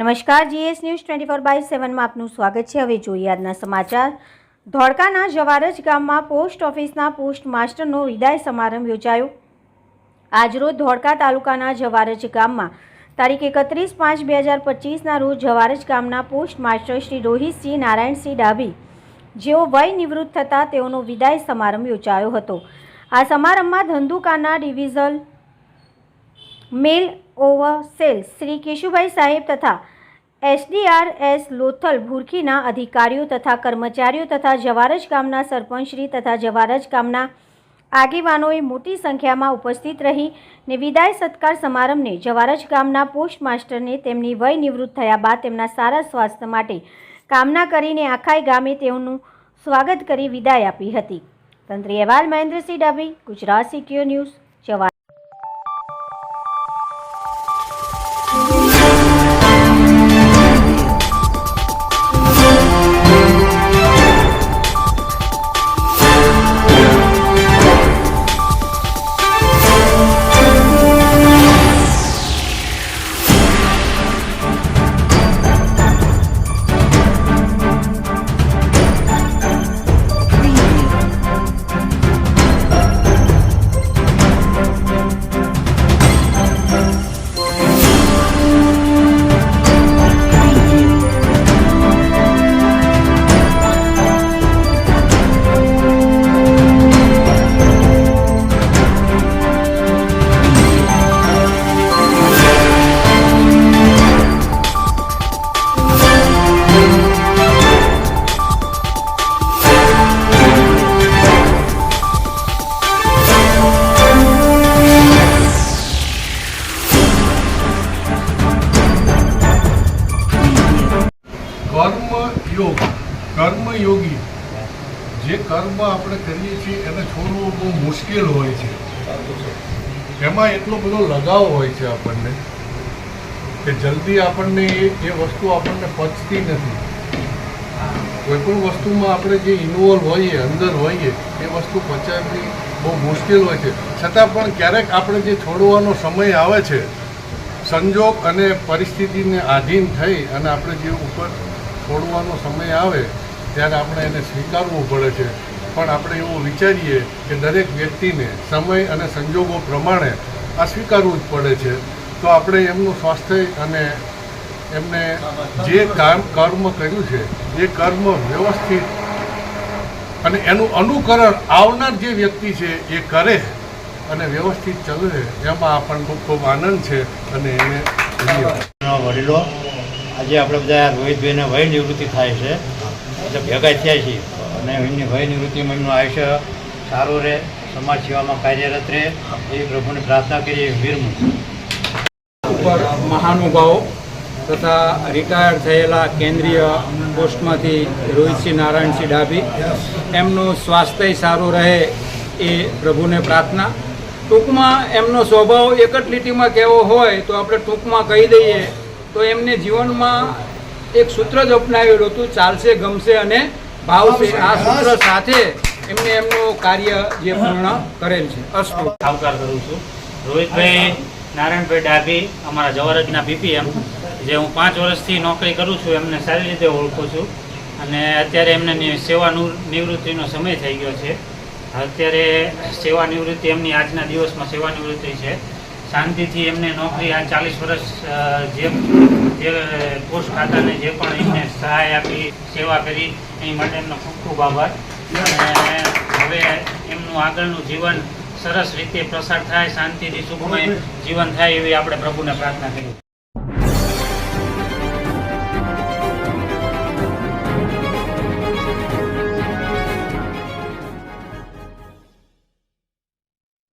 નમસ્કાર, GS news twenty four by સેવનમાં આપનું સ્વાગત છે. હવે જોઈએ આજના સમાચાર. ધોળકાના જવારજ ગામમાં પોસ્ટ ઓફિસના પોસ્ટ માસ્ટરનો વિદાય સમારંભ યોજાયો. આજરોજ ધોળકા તાલુકાના જવારજ ગામમાં તારીખ એકત્રીસ પાંચ બે હજાર પચીસના રોજ જવારજ ગામના પોસ્ટ માસ્ટર શ્રી રોહિતસિંહ નારાયણસિંહ ડાભી, જેઓ વય નિવૃત્ત થતાં તેઓનો વિદાય સમારંભ યોજાયો હતો. આ સમારંભમાં ધંધુકાના divisional mail overseer Shri Keshubhai સાહેબ તથા એસડીઆરએસ લોથલ ભૂરખીના અધિકારીઓ તથા કર્મચારીઓ તથા જવારજ ગામના સરપંચશ્રી તથા જવારજ ગામના આગેવાનોએ મોટી સંખ્યામાં ઉપસ્થિત રહી ને વિદાય સત્કાર સમારંભને જવારજ ગામના પોસ્ટ માસ્ટરને તેમની વય નિવૃત્ત થયા બાદ તેમના સારા સ્વાસ્થ્ય માટે કામના કરીને આખાય ગામે તેઓનું સ્વાગત કરી વિદાય આપી હતી. તંત્રી અહેવાલ મહેન્દ્રસિંહ ડાભી, ગુજરાત સિક્યોર ન્યૂઝ જવાર કર્મયોગી. જે કર્મ આપણે કરીએ છીએ એને છોડવું બહુ મુશ્કેલ હોય છે. એમાં એટલો બધો લગાવ હોય છે આપણને કે જલ્દી આપણને એ વસ્તુ આપણને પચતી નથી. કોઈ પણ વસ્તુમાં આપણે જે ઇન્વોલ્વ હોઈએ અંદર હોઈએ એ વસ્તુ પચાવવી બહુ મુશ્કેલ હોય છે. છતાં પણ ક્યારેક આપણે જે છોડવાનો સમય આવે છે સંજોગ અને પરિસ્થિતિને આધીન થઈ અને આપણે જે ઉપર છોડવાનો સમય આવે ત્યારે આપણે એને સ્વીકારવું પડે છે. પણ આપણે એવું વિચારીએ કે દરેક વ્યક્તિને સમય અને સંજોગો પ્રમાણે આ સ્વીકારવું જ પડે છે. તો આપણે એમનું સ્વાસ્થ્ય અને એમને જે કામ કર્મ કર્યું છે એ કર્મ વ્યવસ્થિત અને એનું અનુકરણ આવનાર જે વ્યક્તિ છે એ કરે અને વ્યવસ્થિત ચલવે એમાં આપણને ખૂબ ખૂબ આનંદ છે અને એને વડીલો આજે આપણે બધા રોહિતભાઈને વય નિવૃત્તિ થાય છે. એટલે ભેગા થયા છીએ. અને એમની વય નિવૃત્તિમાં એમનું આયુષ્ય સારું રહે સમાજ સેવામાં કાર્યરત રહે. એ પ્રભુને પ્રાર્થના કરીએ વીરમું ઉપર મહાનુભાવો તથા રિટાયર્ડ થયેલા કેન્દ્રીય પોસ્ટમાંથી રોહિતસિંહ નારાયણસિંહ ડાભી એમનું સ્વાસ્થ્ય સારું રહે એ પ્રભુને પ્રાર્થના. ટૂંકમાં એમનો સ્વભાવ એક જ લીટીમાં કહેવો હોય તો આપણે ટૂંકમાં કહી દઈએ તો એમને જીવનમાં એક સૂત્ર જ અપનાવેલું હતું ચાલશે ગમશે અને ભાવશે. આ સૂત્ર સાથે એમને એમનું કાર્ય જે પૂર્ણ કરેલ છે. અસ્તુ. આવકાર કરું છું. રોહિતભાઈ નારાયણભાઈ ડાભી અમારા જવારજના બીપીએમ જે હું પાંચ વર્ષથી નોકરી કરું છું એમને સારી રીતે ઓળખું છું. અને અત્યારે એમને સેવા નિવૃત્તિનો સમય થઈ ગયો છે. અત્યારે સેવા નિવૃત્તિ એમની આજના દિવસમાં સેવા નિવૃત્તિ છે. શાંતિથી એમને નોકરી, આ ચાલીસ વર્ષ જે જે પોસ્ટ ખાતાને જે પણ એમને સહાય આપી, સેવા કરી, એ માટે એમનો ખૂબ ખૂબ આભાર. અને હવે એમનું આગળનું જીવન સરસ રીતે પ્રસાર થાય, શાંતિથી, સુખમય જીવન થાય એવી આપણે પ્રભુને પ્રાર્થના કરી